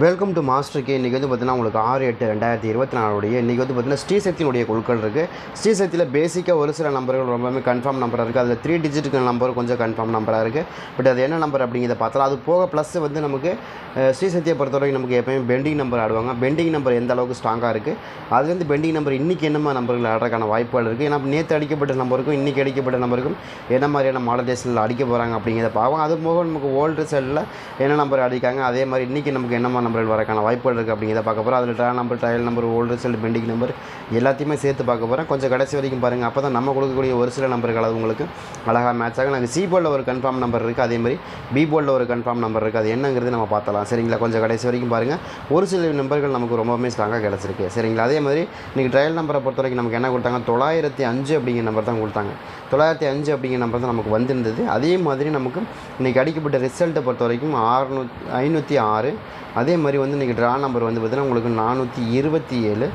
Welcome to master K இன்றைக்கி வந்து பார்த்தீங்கன்னா உங்களுக்கு ஆறு எட்டு ரெண்டாயிரத்தி இருபத்தி நாலுடைய இன்றைக்கி வந்து பார்த்தீங்கன்னா ஸ்ரீசக்தியினுடைய குழுக்கள் இருக்குது ஸ்ரீசக்தியில் பேசிக்காக ஒரு சில நம்பர்கள் ரொம்பவே கன்ஃபார்ம் நம்பராக இருக்குது அதில் த்ரீ டிஜிட்டுக்கு நம்பர் கொஞ்சம் கன்ஃபார்ம் நம்பராக இருக்குது பட் அது என்ன நம்பர் அப்படிங்கிறத பார்த்தலாம் அது போக ப்ளஸ் வந்து நமக்கு அஹ், ஸ்ரீசக்தியை பொறுத்தவரைக்கும் நமக்கு எப்போயுமே பெண்டிங் நம்பர் ஆடுவாங்க. பெண்டிங் நம்பர் எந்த அளவுக்கு ஸ்ட்ராங்காக இருக்குது அதுலேருந்து பெண்டிங் நம்பர் இன்றைக்கி என்னமா நம்பர்கள் ஆடுறதுக்கான வாய்ப்புகள் இருக்குது ஏன்னா நேற்று அடிக்கப்பட்ட நம்பருக்கும் இன்றைக்கி அடிக்கப்பட்ட நம்பருக்கும் என்ன மாதிரியான மாடலேஷனில் அடிக்க போகிறாங்க அப்படிங்கிறத பார்ப்போம். அது போக நமக்கு ஓல்டு செல்லில் என்ன நம்பர் அடிக்காங்க அதே மாதிரி இன்றைக்கி நமக்கு என்னமா நம்பர்கள் வரக்கான வாய்ப்புகள் இருக்குது அப்படிங்கிறத பார்க்க போகிறோம் அதில் draw number trial number old result pending number எல்லாத்தையுமே சேர்த்து பார்க்க போகிறேன் கொஞ்சம் கடைசி வரைக்கும் பாருங்கள் அப்போ தான் நம்ம கொடுக்கக்கூடிய ஒரு சில நம்பர்கள் அது உங்களுக்கு அழகாக மேட்ச் ஆகும். நாங்கள் சி போர்டில் ஒரு கன்ஃபார்ம் நம்பர் இருக்குது அதே மாதிரி பி போர்டில் ஒரு கன்ஃபார்ம் நம்பர் இருக்குது அது என்னங்கிறது நம்ம பார்த்தலாம் சரிங்களா? கொஞ்சம் கடைசி வரைக்கும் பாருங்கள் ஒரு சில நம்பர்கள் நமக்கு ரொம்பவுமே ஸ்ட்ராங்காக கிடச்சிருக்கு. சரிங்களா? அதே மாதிரி இன்றைக்கி ட்ரையல் நம்பரை பொறுத்த வரைக்கும் நமக்கு என்ன கொடுத்தாங்க? தொள்ளாயிரத்தி அஞ்சு அப்படிங்கிற நம்பர் தான் கொடுத்தாங்க. தொள்ளாயிரத்தி அஞ்சு அப்படிங்கிற நம்பர் தான் நமக்கு வந்திருந்தது. அதே மாதிரி நமக்கு இன்றைக்கி அடிக்கப்பட்ட ரிசல்ட்டை பொறுத்த வரைக்கும் ஆறுநூ ஐநூற்றி ஆறு அதே மாதிரி வந்து இன்றைக்கி ட்ரா நம்பர் வந்து பார்த்திங்கன்னா உங்களுக்கு நானூற்றி இருபத்தி ஏழு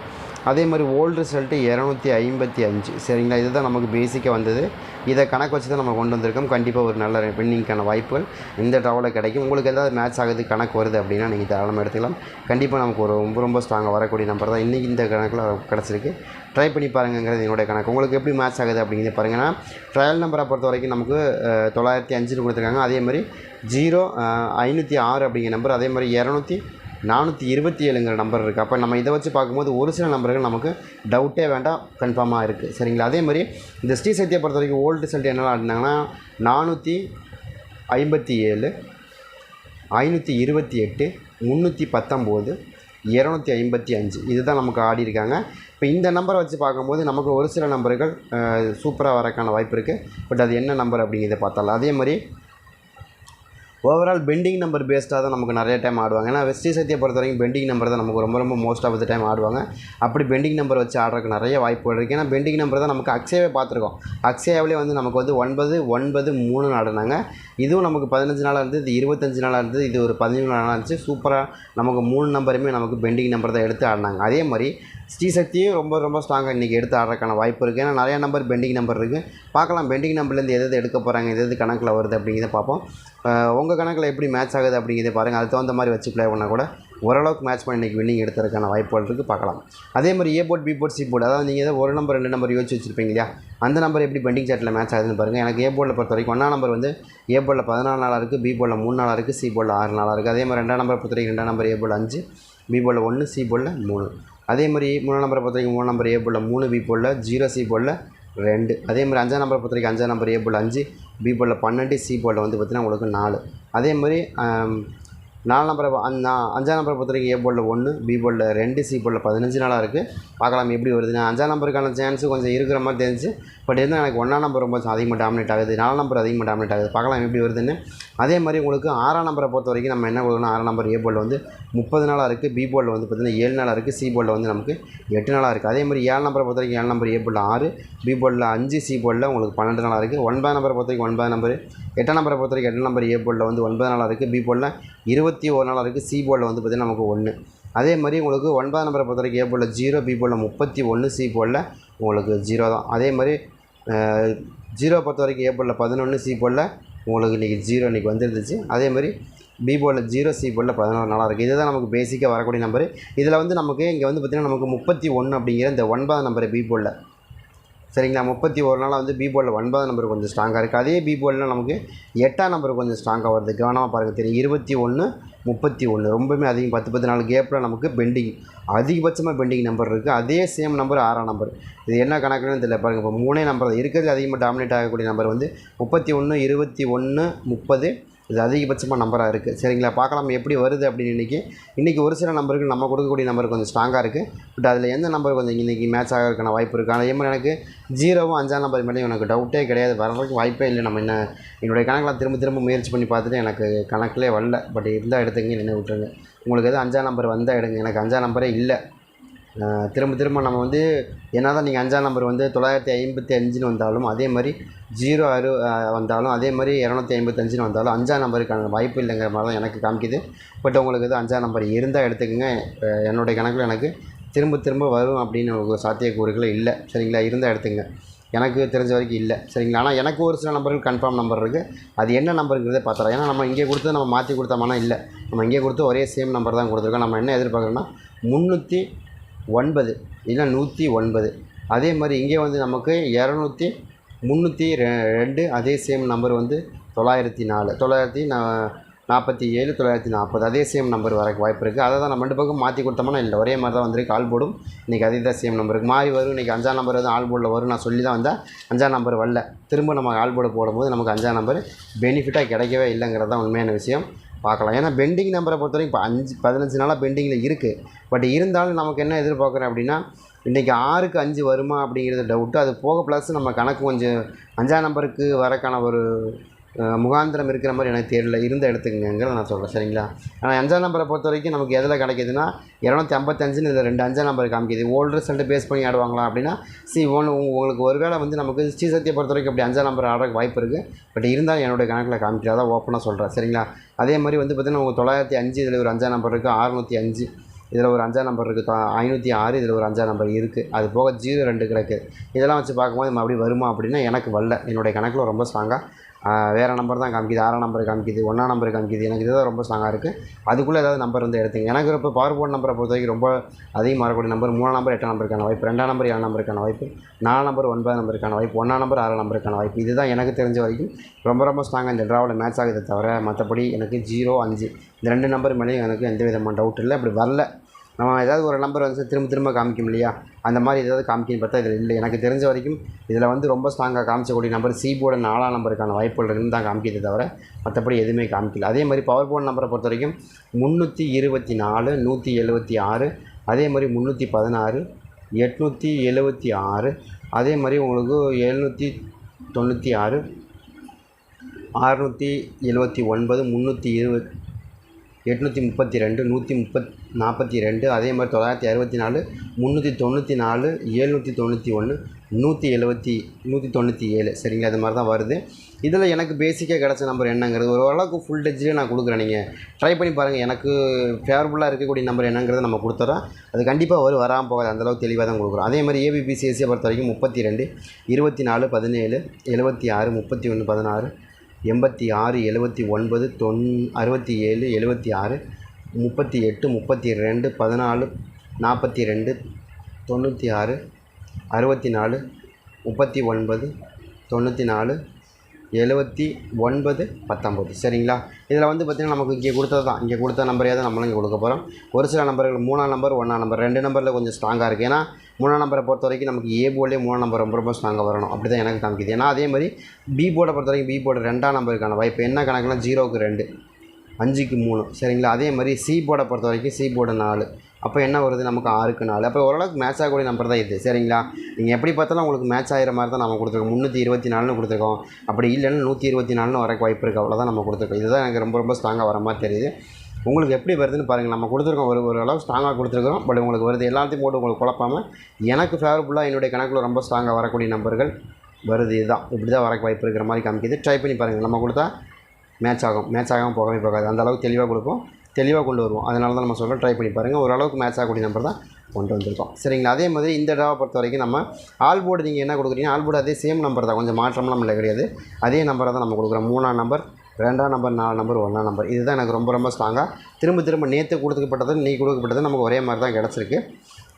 அதே மாதிரி ஓல்டு ரிசல்ட்டு இரநூத்தி ஐம்பத்தி அஞ்சு. சரிங்களா? இதுதான் நமக்கு பேசிக்காக வந்தது. இதை கணக்கு வச்சு தான் நம்ம கொண்டு வந்திருக்கோம். கண்டிப்பாக ஒரு நல்ல வின்னிங்க்கான வாய்ப்புகள் இந்த ட்ராவலில் கிடைக்கும். உங்களுக்கு ஏதாவது மேட்ச் ஆகுது கணக்கு வருது அப்படின்னா நீங்கள் தாராளமாக எடுத்துக்கலாம். கண்டிப்பாக நமக்கு ஒரு ரொம்ப ரொம்ப ஸ்ட்ராங்காக வரக்கூடிய நம்பர் தான். இன்றைக்கி இந்த கணக்கில் கிடச்சிருக்கு. ட்ரை பண்ணி பாருங்கிறது என்னுடைய கணக்கு. உங்களுக்கு எப்படி மேட்ச் ஆகுது அப்படிங்கிறத பாருங்கன்னா ட்ரையல் நம்பரை பொறுத்த வரைக்கும் நமக்கு தொள்ளாயிரத்தி அஞ்சுன்னு கொடுத்துருக்காங்க. அதே மாதிரி ஜீரோ ஐநூற்றி ஆறு அப்படிங்கிற நம்பர் அதே மாதிரி இரநூத்தி நானூற்றி இருபத்தி ஏழுங்கிற நம்பர் இருக்குது அப்போ நம்ம இதை வச்சு பார்க்கும்போது ஒரு சில நம்பர்கள் நமக்கு டவுட்டே வேண்டாம் கன்ஃபார்மாக இருக்குது சரிங்களா? அதே மாதிரி இந்த ஸ்ரீ சக்தியை பொறுத்த வரைக்கும் ஓல்டு ரிசல்ட் என்னெல்லாம் ஆடினாங்கன்னா நானூற்றி ஐம்பத்தி ஏழு ஐநூற்றி இருபத்தி எட்டு முந்நூற்றி பத்தொம்போது இரநூத்தி ஐம்பத்தி அஞ்சு. இதுதான் நமக்கு ஆடி இருக்காங்க. இப்போ இந்த நம்பரை வச்சு பார்க்கும்போது நமக்கு ஒரு சில நம்பர்கள் சூப்பராக வரக்கான வாய்ப்பு இருக்குது பட் அது என்ன நம்பர் அப்படிங்கிறத பார்த்தாலும் அதே மாதிரி ஓவரால் பெண்டிங் நம்பர் பேஸ்டாக தான் நமக்கு நிறைய டைம் ஆடுவாங்க. ஏன்னா வெஸ்டி சத்தியை பொறுத்த வரைக்கும் பெண்டிங் நம்பர் தான் நமக்கு ரொம்ப ரொம்ப மோஸ்ட் ஆஃப் த டைம் ஆடுவாங்க. அப்படி பெண்டிங் நம்பர் வச்சு ஆடுறதுக்கு நிறைய வாய்ப்புகள் இருக்குது ஏன்னா பெண்டிங் நம்பர் தான் நமக்கு அக்ஸேவே பார்த்துருக்கோம். அக்ஷயாவிலே வந்து நமக்கு வந்து ஒன்பது ஒன்பது மூணு ஆடினாங்க இதுவும் நமக்கு பதினஞ்சு நாளாக இருந்தது இது இருபத்தஞ்சு நாளாக இருந்தது இது ஒரு பதினஞ்சு நாளாக இருந்துச்சு. சூப்பராக நமக்கு மூணு நம்பருமே நமக்கு பெண்டிங் நம்பர் தான் எடுத்து ஆடினாங்க. அதே மாதிரி ஸ்ரீசக்தியும் ரொம்ப ரொம்ப ஸ்ட்ராங்காக இன்றைக்கி எடுத்து ஆடுறதுக்கான வாய்ப்பு இருக்குது ஏன்னா நிறையா நம்பர் பெண்டிங் நம்பர் இருக்குது பார்க்கலாம் பெண்டிங் நம்பர்லேருந்து எது எது எடுக்க போகிறாங்க எது எது கணக்கில் வருது அப்படிங்கிறத பார்ப்போம். உங்கள் கணக்கில் எப்படி மேட்ச் ஆகுது அப்படிங்கிறத பாருங்கள் அதுக்கு தகுந்த மாதிரி வச்சு ப்ளே பண்ணால் கூட ஓரளவுக்கு மேட்ச் பண்ணி இன்றைக்கி வின்னிங் எடுத்துறதுக்கான வாய்ப்புகள் இருக்குது பார்க்கலாம். அதே மாதிரி A board B board C board அதாவது நீங்கள் ஏதோ ஒரு நம்பர் ரெண்டு நம்பர் யோசிச்சு வச்சிருப்பீங்க இல்லையா? அந்த நம்பர் எப்படி பெண்டிங் சாட்டில் மேட்ச் ஆகுதுன்னு பாருங்கள் எனக்கு ஏ போர்டில் பொறுத்த வரைக்கும் ஒன்றா நம்பர் வந்து ஏ போர்டில் பதினாலு நாளாக இருக்குது பி போர்டில் மூணு நாளாக இருக்குது சி போர்டில் ஆறு நாளாக இருக்குது அதே மாதிரி ரெண்டாம் நம்பர் பொறுத்த வரைக்கும் ரெண்டாம் நம்பர் ஏ போர்டில் அஞ்சு பி போர்டில் ஒன்று சி போர்டில் மூணு. அதே மாதிரி மூணாம் நம்பரை பொறுத்த வரைக்கும் மூணு நம்பர் ஏ போல் மூணு பி போல் ஜீரோ சி போல் ரெண்டு. அதே மாதிரி அஞ்சாம் நம்பரை பொறுத்த வரைக்கும் அஞ்சாம் நம்பர் ஏ போல் அஞ்சு பி போல் பன்னெண்டு சி போல் வந்து பார்த்திங்கன்னா உங்களுக்கு நாலு. அதே மாதிரி நாலு நம்பரை அஞ்சா அஞ்சாம் நம்பரை பொறுத்த வரைக்கும் ஏ போர்டில் ஒன்று பி போர்டில் ரெண்டு சி போர்டில் பதினஞ்சு நாளாக இருக்குது பார்க்கலாம் எப்படி வருதுன்னா அஞ்சாம் நம்பருக்கான சான்ஸு கொஞ்சம் இருக்கிற மாதிரி தெரிஞ்சு பட் இருந்தால் எனக்கு ஒன்றாம் நம்பர் ரொம்ப அதிகமாக டாமினேட் ஆகுது. நாலாம் நம்பர் அதிகமாக டாமினேட் ஆகுது. பார்க்கலாம் எப்படி வருதுன்னு. அதே மாதிரி உங்களுக்கு ஆறாம் நம்பரை பொறுத்த வரைக்கும் நம்ம என்ன கொடுக்கணும்? ஆறாம் நம்பர் ஏ போர்டில் வந்து முப்பது நாளாக இருக்குது பி போர்டில் வந்து பார்த்திங்கன்னா ஏழு நாளாக இருக்குது சி போர்டில் வந்து நமக்கு எட்டு நாளாக இருக்குது அதே மாதிரி ஏழு நம்பரை பொறுத்த வரைக்கும் ஏழு நம்பர் ஏ போர்டில் ஆறு பி போர்டில் அஞ்சு சி போர்டில் உங்களுக்கு பன்னெண்டு நாளாக இருக்குது ஒன்பது நம்பரை பொறுத்த வரைக்கும் ஒன்பது நம்பர் எட்டாம் நம்பரை பொறுத்த வரைக்கும் எட்டு நம்பர் ஏ போர்டில் வந்து ஒன்பது நாளாக இருக்குது பி போர்டில் இருபத்தி ஒரு நாளாக இருக்குது சி போர்டில் வந்து பார்த்திங்கன்னா நமக்கு ஒன்று அதே மாதிரி உங்களுக்கு ஒன்பதாம் நம்பரை பொறுத்த வரைக்கும் ஏ போர்டில் ஜீரோ பி போர்டில் முப்பத்தி ஒன்று சி போர்டில் உங்களுக்கு ஜீரோ தான். அதே மாதிரி ஜீரோ பொறுத்த வரைக்கும் ஏ போர்டில் பதினொன்று சி போர்டில் உங்களுக்கு இன்றைக்கி ஜீரோ இன்றைக்கி வந்துருந்துச்சு. அதே மாதிரி பி போர்டில் ஜீரோ சி போர்டில் பதினோரு நாளாக இருக்குது இதுதான் நமக்கு பேசிக்காக வரக்கூடிய நம்பர் இதில் வந்து நமக்கு இங்கே வந்து பார்த்திங்கன்னா நமக்கு முப்பத்தி ஒன்று அப்படிங்கிற இந்த ஒன்பதாம் நம்பர் பி போர்டில் சரிங்களா? முப்பத்தி ஒரு நாள் வந்து பி போர்டில் ஒன்பதாம் நம்பர் கொஞ்சம் ஸ்ட்ராங்காக இருக்குது அதே பி போர்டில் நமக்கு எட்டாம் நம்பர் கொஞ்சம் ஸ்ட்ராங்காக வருது. கவனமாக பாருங்கள் தெரியும். இருபத்தி ஒன்று முப்பத்தி ஒன்று ரொம்பவுமே அதிகம். பத்து பத்து நாலு கேப்பில் நமக்கு பெண்டிங் அதிகபட்சமாக பெண்டிங் நம்பர் இருக்குது அதே சேம் நம்பர் ஆறாம் நம்பர் இது என்ன கணக்குன்னு தெரியல. பாருங்கள் இப்போ மூணே நம்பர் தான். இருக்கிறது அதிகமாக டாமினேட் ஆகக்கூடிய நம்பர் வந்து முப்பத்தி ஒன்று இருபத்தி ஒன்று முப்பது இது அதிகபட்சமாக நம்பராக இருக்குது சரிங்களா? பார்க்கலாம் எப்படி வருது அப்படின்னு இன்றைக்கி இன்றைக்கி ஒரு சில நம்பருக்கு நம்ம கொடுக்கக்கூடிய நம்பர் கொஞ்சம் ஸ்ட்ராங்காக இருக்குது பட் அதில் எந்த நம்பர் கொஞ்சம் இன்றைக்கி மேட்ச் ஆகிறதுக்கான வாய்ப்பு இருக்குது அதே மாதிரி எனக்கு ஜீரோவும் அஞ்சாம் நம்பர் மேலே எனக்கு டவுட்டே கிடையாது. வர்றதுக்கு வாய்ப்பே இல்லை. நம்ம என்ன என்னுடைய கணக்கில் திரும்ப திரும்ப முயற்சி பண்ணி பார்த்துட்டு எனக்கு கணக்கிலே வரல. பட் இருந்தால் எடுத்துங்க நின்று விட்டுருங்க உங்களுக்கு எதுவும் அஞ்சாம் நம்பர் வந்தால் எடுங்க. எனக்கு அஞ்சாம் நம்பரே இல்லை. திரும்ப திரும்ப நம்ம வந்து என்ன தான் நீங்கள் அஞ்சாம் நம்பர் வந்து தொள்ளாயிரத்தி ஐம்பத்தி அஞ்சுன்னு வந்தாலும் அதே மாதிரி ஜீரோ அறு வந்தாலும் அதே மாதிரி இரநூத்தி ஐம்பத்தஞ்சுன்னு வந்தாலும் அஞ்சாம் நம்பருக்கான வாய்ப்பு இல்லைங்கிற மாதிரி தான் எனக்கு காமிக்குது. பட் உங்களுக்கு இது அஞ்சாம் நம்பர் இருந்தால் எடுத்துக்கோங்க. என்னுடைய கணக்கில் எனக்கு திரும்ப திரும்ப வரும் அப்படின்னு ஒரு சாத்தியக்கூறுகள் இல்லை. சரிங்களா? இருந்தால் எடுத்துங்க எனக்கு தெரிஞ்ச வரைக்கும் இல்லை. சரிங்களா? ஆனால் எனக்கு ஒரு சில நம்பர்கள் கன்ஃபார்ம் நம்பர் இருக்குது அது என்ன நம்பருங்கிறத பார்த்துறோம் ஏன்னா நம்ம இங்கே கொடுத்து நம்ம மாற்றி கொடுத்தோம்னா இல்லை. நம்ம இங்கே கொடுத்து ஒரே சேம் நம்பர் தான் கொடுத்துருக்கோம். நம்ம என்ன எதிர்பார்க்குறோம்னா முந்நூற்றி ஒன்பது இல்லை நூற்றி ஒன்பது. அதே மாதிரி இங்கே வந்து நமக்கு இரநூத்தி முந்நூற்றி ரெ ரெண்டு அதே சேம் நம்பர் வந்து தொள்ளாயிரத்தி நாலு தொள்ளாயிரத்தி நா நாற்பத்தி ஏழு தொள்ளாயிரத்தி நாற்பது. அதே சேம் நம்பர் வரக்கு வாய்ப்பு இருக்குது அதை தான் நம்ம ரெண்டு பக்கம் மாற்றி கொடுத்தோம்னா இல்லை. ஒரே மாதிரி தான் வந்திருக்கு. ஆல் போடும். இன்றைக்கி அதே தான் சேம் நம்பருக்கு மாறி வரும். இன்றைக்கி அஞ்சாம் நம்பர் வந்து ஆல் போர்டில் வரும். நான் சொல்லி தான் வந்தேன். அஞ்சாம் நம்பர் வரல. திரும்ப நம்ம ஆல் போர்டு போடும்போது நமக்கு அஞ்சாம் நம்பர் பெனிஃபிட்டாக கிடைக்கவே இல்லைங்கிறது தான் உண்மையான விஷயம். பார்க்கலாம். ஏன்னா பெண்டிங் நம்பரை பொறுத்த வரைக்கும் இப்போ அஞ்சு பதினஞ்சு நாளாக பெண்டிங்கில் இருக்குது பட் இருந்தாலும் நமக்கு என்ன எதிர்பார்க்குறேன் அப்படின்னா இன்றைக்கி ஆறுக்கு அஞ்சு வருமா அப்படிங்கிறது டவுட்டு அது போக ப்ளஸ் நம்ம கணக்கு கொஞ்சம் அஞ்சாம் நம்பருக்கு வரக்கான ஒரு முகாந்திரம் இருக்கிற மாதிரி எனக்கு தெரியல. இருந்த எடுத்துக்கங்கிறத நான் சொல்கிறேன் சரிங்களா? ஆனால் அஞ்சாம் நம்பரை பொறுத்த வரைக்கும் நமக்கு எதில் கிடைக்கிதுன்னா இரநூத்தி ஐம்பத்தஞ்சுன்னு இதில் ரெண்டு அஞ்சாம் நம்பர் காமிக்குது. ஓல்டு ரிசல்ட்டு பேஸ் பண்ணி ஆடுவாங்களா அப்படின்னா சி ஒன்று உங்களுக்கு ஒருவேளை வந்து நமக்கு ஸ்ரீ சத்தியை பொறுத்த வரைக்கும் அப்படி அஞ்சாம் நம்பர் ஆடுறதுக்கு வாய்ப்பு இருக்குது பட் இருந்தாலும் என்னுடைய கணக்கில் காமிக்கிறதா ஓப்பனாக சொல்கிறேன் சரிங்களா? அதே மாதிரி வந்து பார்த்திங்கன்னா உங்களுக்கு தொள்ளாயிரத்தி அஞ்சு இதில் ஒரு அஞ்சாம் நம்பர் இருக்குது அறுநூற்றி அஞ்சு இதில் ஒரு அஞ்சாம் நம்பர் இருக்குது ஐநூற்றி ஆறு இதில் ஒரு அஞ்சாம் நம்பர் இருக்குது அது போக ஜீரோ ரெண்டு கிடக்கு. இதெல்லாம் வச்சு பார்க்கும்போது மறுபடியும் வருமா அப்படின்னா எனக்கு வரல. என்னுடைய கணக்கில் ரொம்ப ஸ்ட்ராங்காக வேறு நம்பர் தான் காமிக்குது. ஆறாம் நம்பர் காமிக்குது. ஒன்றாம் நம்பர் காமிக்குது. எனக்கு இதுதான் ரொம்ப ஸ்ட்ராங்காக இருக்குது அதுக்குள்ளே ஏதாவது நம்பர் வந்து எடுத்துங்க. எனக்கு இப்போ பவர் போர்ட் நம்பரை பொறுத்த வரைக்கும் ரொம்ப அதிகமாக வரக்கூடிய நம்பர் மூணாம் நம்பர் எட்டாம் நம்பருக்கான வாய்ப்பு ரெண்டாம் நம்பர் ஏழாம் நம்பருக்கான வாய்ப்பு நாலாம் நம்பர் ஒன்பதாம் நம்பருக்கான வாய்ப்பு ஒன்றாம் நம்பர் ஆறாம் நம்பருக்கான வாய்ப்பு. இதுதான் எனக்கு தெரிஞ்ச வரைக்கும் ரொம்ப ரொம்ப ஸ்ட்ராங்காக இந்த ட்ராவில் மேட்ச் ஆகுதே தவிர மற்றபடி எனக்கு ஜீரோ அஞ்சு இந்த ரெண்டு நம்பர் மேலேயும் எனக்கு எந்த விதமான டவுட் இல்லை. அப்படி வரல. நம்ம ஏதாவது ஒரு நம்பர் வந்து திரும்ப திரும்ப காமிக்கும் இல்லையா? அந்த மாதிரி ஏதாவது காமிக்கணும்னு பார்த்தா இதில் இல்லை. எனக்கு தெரிஞ்ச வரைக்கும் இதில் வந்து ரொம்ப ஸ்ட்ராங்காக காமிச்சக்கூடிய நம்பர் சிபோர்டு நாலாம் நம்பருக்கான வாய்ப்புகள் இருக்குன்னு தான் காமிக்கிது தவிர மற்றபடி எதுவுமே காமிக்கல. அதே மாதிரி பவர் போர்டு நம்பரை பொறுத்த வரைக்கும் முந்நூற்றி இருபத்தி நாலு நூற்றி எழுபத்தி ஆறு அதே மாதிரி முந்நூற்றி பதினாறு எட்நூற்றி எழுபத்தி ஆறு அதே மாதிரி உங்களுக்கு எழுநூற்றி தொண்ணூற்றி ஆறு அறுநூற்றி எழுபத்தி ஒன்பது முந்நூற்றி இருபத் எட்நூற்றி முப்பத்தி ரெண்டு நூற்றி முப்பத் நாற்பத்தி ரெண்டு அதே மாதிரி தொள்ளாயிரத்தி அறுபத்தி நாலு முந்நூற்றி தொண்ணூற்றி நாலு ஏழ்நூற்றி தொண்ணூற்றி ஒன்று நூற்றி எழுபத்தி நூற்றி தொண்ணூற்றி ஏழு. சரிங்களா அது மாதிரி தான் வருது. இதில் எனக்கு பேசிக்காக கிடச்ச நம்பர் என்னங்கிறது ஒரு ஓரளவுக்கு ஃபுல் டச்சிலே நான் கொடுக்குறேன் நீங்கள் ட்ரை பண்ணி பாருங்கள் எனக்கு ஃபேவரபுளாக இருக்கக்கூடிய நம்பர் என்னங்கிறத நம்ம கொடுத்துறோம். அது கண்டிப்பாக வரும் வராமல் போகாது. அந்தளவுக்கு தெளிவாக தான் கொடுக்குறோம். அதே மாதிரி ஏபிபிசிஎஸ்சியை பொறுத்த வரைக்கும் முப்பத்தி ரெண்டு இருபத்தி நாலு பதினேழு எழுபத்தி ஆறு முப்பத்தி ஒன்று பதினாறு எண்பத்தி ஆறு எழுபத்தி ஒன்பது தொன் அறுபத்தி ஏழு எழுபத்தி ஆறு முப்பத்தி எட்டு முப்பத்தி ரெண்டு பதினாலு நாற்பத்தி ரெண்டு தொண்ணூற்றி ஆறு அறுபத்தி நாலு முப்பத்தி ஒன்பது தொண்ணூற்றி நாலு எழுபத்தி ஒன்பது பத்தொம்பது. சரிங்களா? இதில் வந்து பார்த்திங்கன்னா நமக்கு இங்கே கொடுத்தது தான். இங்கே கொடுத்த நம்பரையாக தான் நம்மளும் இங்கே கொடுக்க போகிறோம் ஒரு சில நம்பர்கள் மூணாம் நம்பர் ஒன்றாம் நம்பர் ரெண்டு நம்பரில் கொஞ்சம் ஸ்ட்ராங்காக இருக்குது ஏன்னா மூணாம் நம்பரை பொறுத்த வரைக்கும் நமக்கு ஏ போர்டிலே மூணாம் நம்பர் ரொம்ப ரொம்ப ஸ்ட்ராங்காக வரணும். அப்படி தான் எனக்கு காமிக்குது. ஏன்னா அதே மாதிரி பி போர்டை பொறுத்த வரைக்கும் பி போர்டு ரெண்டாம் நம்பருக்கான வாய்ப்பு. என்ன கணக்குனா ஜீரோவுக்கு ரெண்டு அஞ்சுக்கு மூணு. சரிங்களா? அதே மாதிரி சி போர்டை பொறுத்த வரைக்கும் சி போர்டு நாலு. அப்போ என்ன வருது? நமக்கு ஆறுக்கு நாலு அப்போ ஓரளவுக்கு மேட்ச் ஆகக்கூடிய நம்பர் தான் இது. சரிங்களா? நீங்கள் எப்படி பார்த்தாலும் உங்களுக்கு மேட்ச் ஆகிற மாதிரி தான் நம்ம கொடுத்துருக்கோம். முந்நூற்றி இருபத்தி நாலுன்னு கொடுத்துருக்கோம். அப்படி இல்லைன்னா நூற்றி இருபத்தி நாலுன்னு வரக்கு வாய்ப்பு இருக்குது அவ்வளோதான் நம்ம கொடுத்துருக்கோம். இதுதான் எனக்கு ரொம்ப ரொம்ப ஸ்ட்ராங்காக வர மாதிரி தெரியுது. உங்களுக்கு எப்படி வருதுன்னு பாருங்கள் நம்ம கொடுத்துருக்கோம். ஒரு ஒரு அளவு ஸ்ட்ராங்காக கொடுத்துருக்கோம். பட் உங்களுக்கு வருது. எல்லாத்தையும் போட்டு உங்களுக்கு குழப்பாமல் எனக்கு ஃபேவரபுளாக என்னுடைய கணக்கில் ரொம்ப ஸ்ட்ராங்காக வரக்கூடிய நம்பர்கள் வருது. இதுதான். இப்படி தான் வரக்கு வாய்ப்பு இருக்கிற மாதிரி காமிக்குது. ட்ரை பண்ணி பாருங்கள் நம்ம கொடுத்தா மேட்ச் ஆகும். மேட்ச் ஆகாமல் போகவே போகாது. அந்த அளவுக்கு தெளிவாக கொடுப்போம். தெளிவாக கொண்டு வருவோம். அதனால தான் நம்ம சொல்ல ட்ரை பண்ணி பாருங்கள் ஓரளவுக்கு மேட்ச் ஆகக்கூடிய நம்பர் தான் கொண்டு வந்திருக்கோம். சரிங்களா? அதே மாதிரி இந்த டாவை பொறுத்த வரைக்கும் நம்ம ஆல் போர்டு நீங்கள் என்ன கொடுக்குறீங்க? ஆல் போர்டு அதே சேம் நம்பர் தான். கொஞ்சம் மாற்றம்லாம் இல்லை கிடையாது. அதே நம்பரை தான் நம்ம கொடுக்குறோம். மூணாம் நம்பர் ரெண்டாம் நம்பர் நாலு நம்பர் ஒன்றாம் நம்பர் இதுதான் எனக்கு ரொம்ப ரொம்ப ஸ்ட்ராங்காக திரும்ப திரும்ப நேற்று கொடுக்கப்பட்டது நீ கொடுக்கப்பட்டது நமக்கு ஒரே மாதிரி தான் கிடச்சிருக்கு.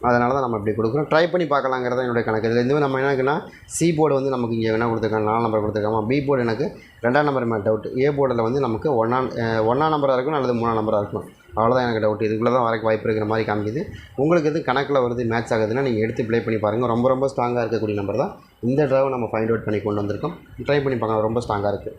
அதனால தான் நம்ம இப்படி கொடுக்குறோம். ட்ரை பண்ணி பார்க்கலாங்கிறது என்னுடைய கணக்கு. இதில் இருந்து நம்ம என்னக்குன்னா சி போர்டு வந்து நமக்கு இங்கே வேணால் கொடுத்துருக்காங்க நாலு நம்பர் கொடுத்துருக்காமா? பி போர்டு எனக்கு ரெண்டாம் நம்பர் மேலே டவுட் ஏ போர்டில் வந்து நமக்கு ஒன்றாம் ஒன்றாம் நம்பராக இருக்கணும் அல்லது மூணாம் நம்பராக இருக்கணும். அவ்வளோதான் எனக்கு டவுட் இதுக்குள்ளே தான் வரக்கு வாய்ப்பு இருக்கிற மாதிரி காமிக்குது. உங்களுக்கு எது கணக்கில் வருது மேட்ச் ஆகுதுன்னா நீங்கள் எடுத்து ப்ளே பண்ணி பாருங்கள் ரொம்ப ரொம்ப ஸ்ட்ராங்காக இருக்கக்கூடிய நம்பர் தான். இந்த ட்ராவை நம்ம ஃபைண்ட் அவுட் பண்ணி கொண்டு வந்திருக்கோம். ட்ரை பண்ணி பார்க்கலாம். ரொம்ப ஸ்ட்ராங்காக இருக்குது